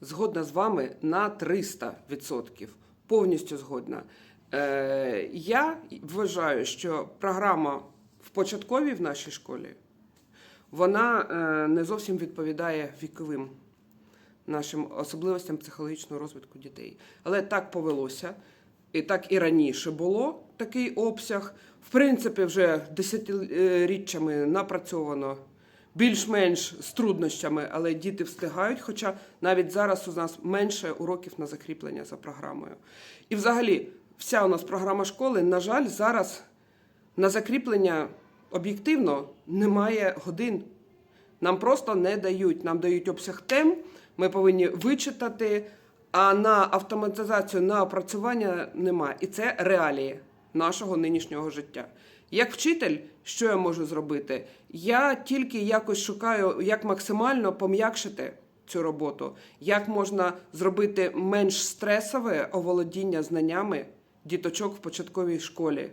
згодна з вами на 300%. Повністю згодна. Е, я вважаю, що програма в початковій в нашій школі вона е, не зовсім відповідає віковим нашим особливостям психологічного розвитку дітей. Але так повелося, і так і раніше було такий обсяг. В принципі, вже десятиріччями напрацьовано більш-менш з труднощами, але діти встигають. Хоча навіть зараз у нас менше уроків на закріплення за програмою. І взагалі, вся у нас програма школи, на жаль, зараз на закріплення об'єктивно немає годин. Нам просто не дають. Нам дають обсяг тем, ми повинні вичитати, а на автоматизацію, на опрацювання нема. І це реалії нашого нинішнього життя. Як вчитель, що я можу зробити? Я тільки якось шукаю, як максимально пом'якшити цю роботу, як можна зробити менш стресове оволодіння знаннями діточок в початковій школі.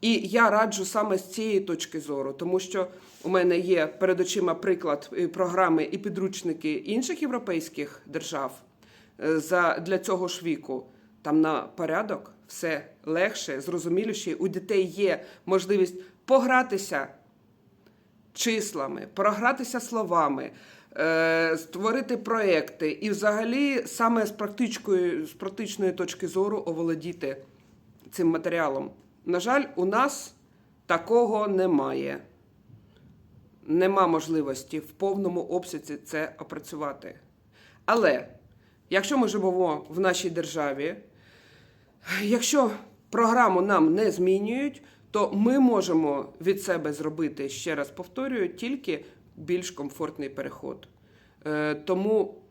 І я раджу саме з цієї точки зору, тому що у мене є перед очима приклад е, програми і підручники інших європейських держав е, для цього ж віку. Там на порядок все легше, зрозуміліше. У дітей є можливість погратися числами, програтися словами, е, створити проекти і, взагалі, саме з практичної, з практичної точки зору оволодіти цим матеріалом. На жаль, у нас такого немає. Нема можливості в повному обсязі це опрацювати. Але якщо ми живемо в нашій державі, якщо програму нам не змінюють, то ми можемо від себе зробити, ще раз повторюю, тільки більш комфортний переход. Е, Тому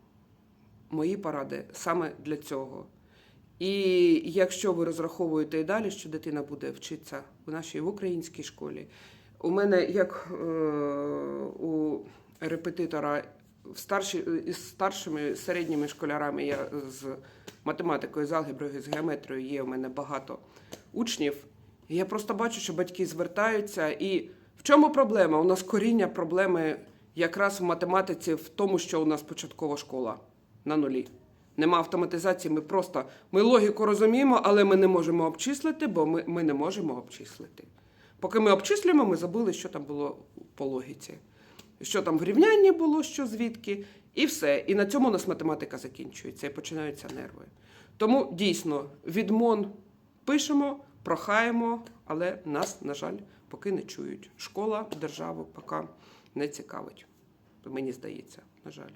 мої поради саме для цього. І якщо ви розраховуєте і далі, що дитина буде вчитися у нашій в українській школі, у мене як е, у репетитора в старші, із старшими середніми школярами, я з математикою, з алгеброю, з геометрією є у мене багато учнів. І я просто бачу, що батьки звертаються. І в чому проблема? У нас коріння проблеми якраз в математиці в тому, що у нас початкова школа на нулі. Нема автоматизації, ми просто ми логіку розуміємо, але ми не можемо обчислити, бо ми, ми не можемо обчислити. Поки ми обчислюємо, ми забули, що там було по логіці, що там в рівнянні було, що звідки, і все. І на цьому у нас математика закінчується і починаються нерви. Тому дійсно відмон пишемо, прохаємо, але нас, на жаль, поки не чують. Школа, державу поки не цікавить. Мені здається, на жаль.